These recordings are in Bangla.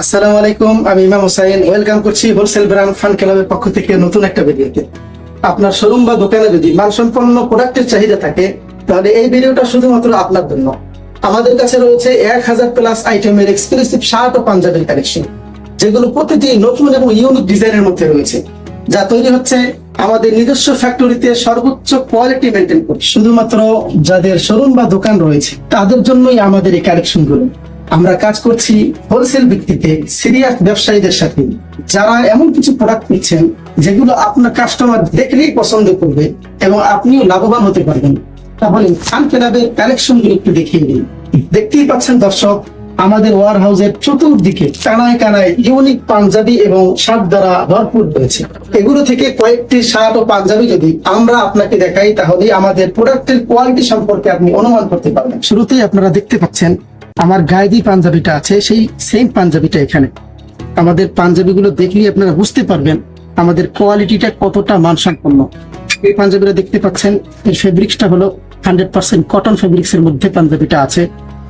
আসসালামু আলাইকুম, আমি ইমাম ওয়েলকাম করছি হোলসেল ব্র্যান্ড ফান ক্লাবের পক্ষ থেকে নতুন একটা ভিডিওতে। আপনার শোরুম বা দোকানে যদি মানসম্পন্ন প্রোডাক্টের চাহিদা থাকে, তাহলে এই ভিডিওটা শুধুমাত্র আপনার জন্য। আমাদের কাছে রয়েছে এক হাজার প্লাস আইটেমের এক্সক্লুসিভ শার্ট ও কালেকশন যেগুলো প্রতিটি নতুন এবং ইউনিক ডিজাইনের মধ্যে রয়েছে, যা তৈরি হচ্ছে আমাদের নিজস্ব ফ্যাক্টরিতে সর্বোচ্চ কোয়ালিটি মেনটেন করে। শুধুমাত্র যাদের শোরুম বা দোকান রয়েছে, তাদের জন্যই আমাদের এই কালেকশনগুলো আমরা কাজ করছি হোলসেল ভিত্তিতে সিরিয়াস ব্যবসায়ীদের সাথে। যারা এমন কিছু প্রোডাক্ট নিচ্ছেন, যেগুলো আপনার কাস্টমার দেখলেই পছন্দ করবে এবং আপনিও লাভবান হতে পারবেন। তাহলে ফান ক্লাবের কালেকশনগুলো একটু দেখিয়ে দিন দেখতেই পাচ্ছেন দর্শক, আমাদের ওয়ার হাউসের চতুর্দিকে কানায় কানায় ইউনিক পাঞ্জাবি এবং শার্ট দ্বারা ভরপুর রয়েছে। এগুলো থেকে কয়েকটি শার্ট ও পাঞ্জাবি যদি আমরা আপনাকে দেখাই, তাহলে আমাদের প্রোডাক্টের কোয়ালিটি সম্পর্কে আপনি অনুমান করতে পারবেন। শুরুতেই আপনারা দেখতে পাচ্ছেন আমার গায়েদি পাঞ্জাবিটা আছে, সেই সেম পাঞ্জাবিটা এখানে। আমাদের পাঞ্জাবিগুলো দেখলেই আপনারা বুঝতে পারবেন আমাদের কোয়ালিটিটা কতটা মানসম্পন্ন। এই পাঞ্জাবিটা দেখতে পাচ্ছেন এর ফেব্রিক্সটা হলো হান্ড্রেড পার্সেন্ট কটন ফেব্রিক্স এর মধ্যে পাঞ্জাবিটা আছে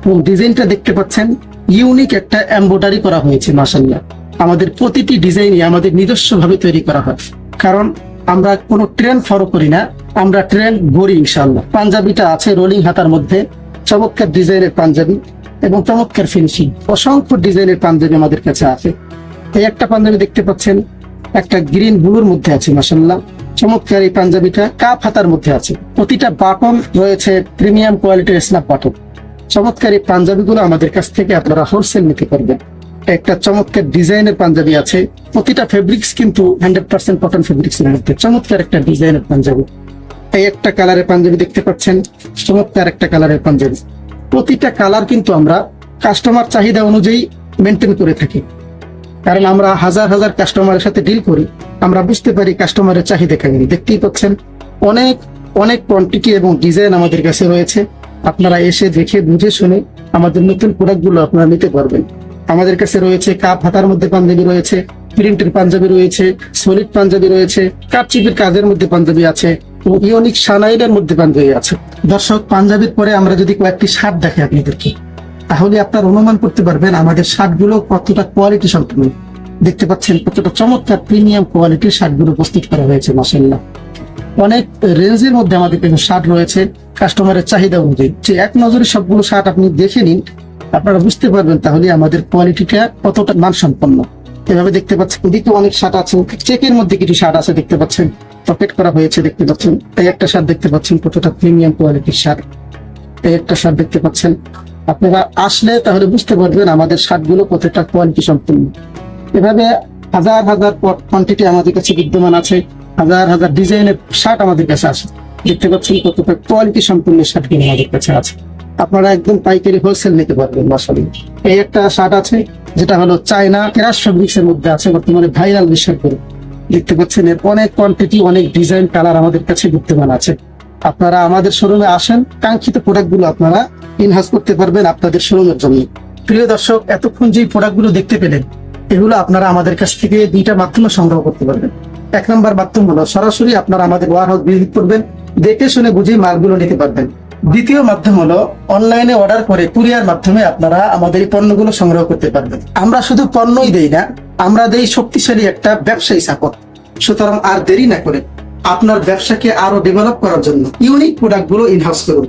এবং ডিজাইনটা দেখতে পাচ্ছেন ইউনিক একটা এম্ব্রয়ডারি করা হয়েছে মাসাল্লাহ আমাদের প্রতিটি ডিজাইনই আমাদের নিজস্ব ভাবে তৈরি করা হয়। কারণ আমরা কোনো ট্রেন ফলো করি না, আমরা ট্রেন গড়ি ইনশাল্লাহ পাঞ্জাবিটা আছে রোলিং হাতার মধ্যে, চমৎকার ডিজাইনের পাঞ্জাবি। এবং চমৎকার ফিনিশিং অসংখ্য ডিজাইনের পাঞ্জাবি আমাদের কাছে আছে। এই একটা পাঞ্জাবি দেখতে পাচ্ছেন, একটা গ্রিন ব্লুর মধ্যে আছে মাসাল্লাহ চমৎকার এই পাঞ্জাবিটা কাপ হাতার মধ্যে আছে। প্রতিটা বাটন রয়েছে প্রিমিয়াম কোয়ালিটির স্ন্যাপ বাটন চমৎকার এই পাঞ্জাবিগুলো আমাদের কাছ থেকে আপনারা হোলসেল নিতে পারবেন। একটা চমৎকার ডিজাইনের পাঞ্জাবি আছে। প্রতিটা ফেব্রিক্স কিন্তু হান্ড্রেড পার্সেন্ট কটন ফেব্রিক্স এর মধ্যে। চমৎকার একটা ডিজাইনের পাঞ্জাবি। এই একটা কালারের পাঞ্জাবি দেখতে পাচ্ছেন, চমৎকার একটা কালারের পাঞ্জাবি। প্রতিটা কালার কিন্তু আমরা কাস্টমার চাহিদা অনুযায়ী মেনটেন করে থাকি। কারণ আমরা হাজার হাজার কাস্টমারের সাথে ডিল করি, আমরা বুঝতে পারি কাস্টমারের চাহিদা কেমন। দেখতেই পাচ্ছেন, অনেক অনেক কোয়ান্টিটি এবং ডিজাইন আমাদের কাছে রয়েছে। আপনারা এসে দেখে, বুঝে শুনে আমাদের নতুন প্রোডাক্টগুলো আপনারা নিতে পারবেন। আমাদের কাছে রয়েছে কাপ, হাতার মধ্যে পাঞ্জাবি রয়েছে প্রিন্টের পাঞ্জাবি রয়েছে সলিড পাঞ্জাবি রয়েছে কাপচিপের কাজের মধ্যে পাঞ্জাবি আছে ইউনিক সানাইডের মধ্যে পাঞ্জাবি আছে। দর্শক, পাঞ্জাবির পরে আমরা যদি কয়েকটি শার্ট দেখি আপনাদেরকে, তাহলে আপনার অনুমান করতে পারবেন আমাদের শার্টগুলো কতটা কোয়ালিটি সম্পূর্ণ দেখতে পাচ্ছেন কতটা চমৎকার প্রিমিয়াম কোয়ালিটির শার্টগুলো প্রস্তুত করা হয়েছে মাসাল্লাহ অনেক রেঞ্জের মধ্যে আমাদের কিন্তু শার্ট রয়েছে কাস্টমারের চাহিদা অনুযায়ী। যে এক নজরে সবগুলো শার্ট আপনি দেখে নিন, আপনারা বুঝতে পারবেন তাহলে আমাদের কোয়ালিটিটা কতটা মানসম্পন্ন। এভাবে দেখতে পাচ্ছেন, এদিকে অনেক শার্ট আছে চেকের মধ্যে কিছু শার্ট আছে, দেখতে পাচ্ছেন। পকেট করা হয়েছে দেখতে পাচ্ছেন। এই একটা শার্ট দেখতে পাচ্ছেন, কতটা প্রিমিয়াম কোয়ালিটির শার্ট। এই একটা শার্ট দেখতে পাচ্ছেন। আপনারা আসলে তাহলে বুঝতে পারবেন আমাদের শার্টগুলো কতটা কোয়ালিটি সম্পূর্ণ এভাবে হাজার হাজার কোয়ান্টিটি আমাদের কাছে বিদ্যমান আছে। হাজার হাজার ডিজাইনের শার্ট আমাদের কাছে আছে। দেখতে পাচ্ছেন কতটা কোয়ালিটি সম্পূর্ণ শার্টগুলো আমাদের কাছে আছে। আপনারা একদম পাইকারি হোলসেল নিতে পারবেন মাসালি এই একটা শার্ট আছে, যেটা হলো চায়না ক্রাশ ফেব্রিক্স এর মধ্যে আছে, বর্তমানে ভাইরাল বিষয় করে। দেখতে পাচ্ছেন, এর অনেক কোয়ান্টিটি অনেক ডিজাইন কালার আমাদের কাছে বিদ্যমান আছে। আপনারা আমাদের শোরুমে আসেন, কাঙ্ক্ষিত প্রোডাক্টগুলো আপনারা ইনহাউস করতে পারবেন আপনাদের শোরুমের জন্য। প্রিয় দর্শক, এতক্ষণ যে প্রোডাক্টগুলো দেখতে পেলেন, এগুলো আপনারা আমাদের কাছ থেকে দুইটা মাধ্যমে সংগ্রহ করতে পারবেন। এক নম্বর মাধ্যম হলো, সরাসরি আপনারা আমাদের ওয়ার হাউস ভিজিট করবেন, দেখে শুনে বুঝে মালগুলো নিতে পারবেন। দ্বিতীয় মাধ্যম হলো অনলাইনে অর্ডার করে কুরিয়ার মাধ্যমে আপনারা আমাদের এই পণ্যগুলো সংগ্রহ করতে পারবেন। আমরা শুধু পণ্যই দেই না আমরা দেই শক্তিশালী একটা ব্যবসায়ী সাপোর্ট সুতরাং আর দেরি না করে আপনার ব্যবসাকে আরও ডেভেলপ করার জন্য ইউনিক প্রোডাক্টগুলো ইনহাউস করুন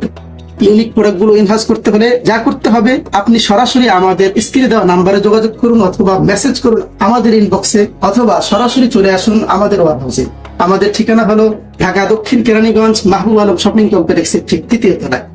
ইউনিক প্রোডাক্টগুলো ইনহাউস করতে হলে যা করতে হবে, আপনি সরাসরি আমাদের স্ক্রিনে দেওয়া নাম্বারে যোগাযোগ করুন অথবা মেসেজ করুন আমাদের ইনবক্সে অথবা সরাসরি চলে আসুন আমাদের ওয়ার হাউসে আমাদের ঠিকানা হলো ঢাকা দক্ষিণ কেরানীগঞ্জ মাহবুব আলম শপিং কমপ্লেক্সের ঠিক তৃতীয় তলায়।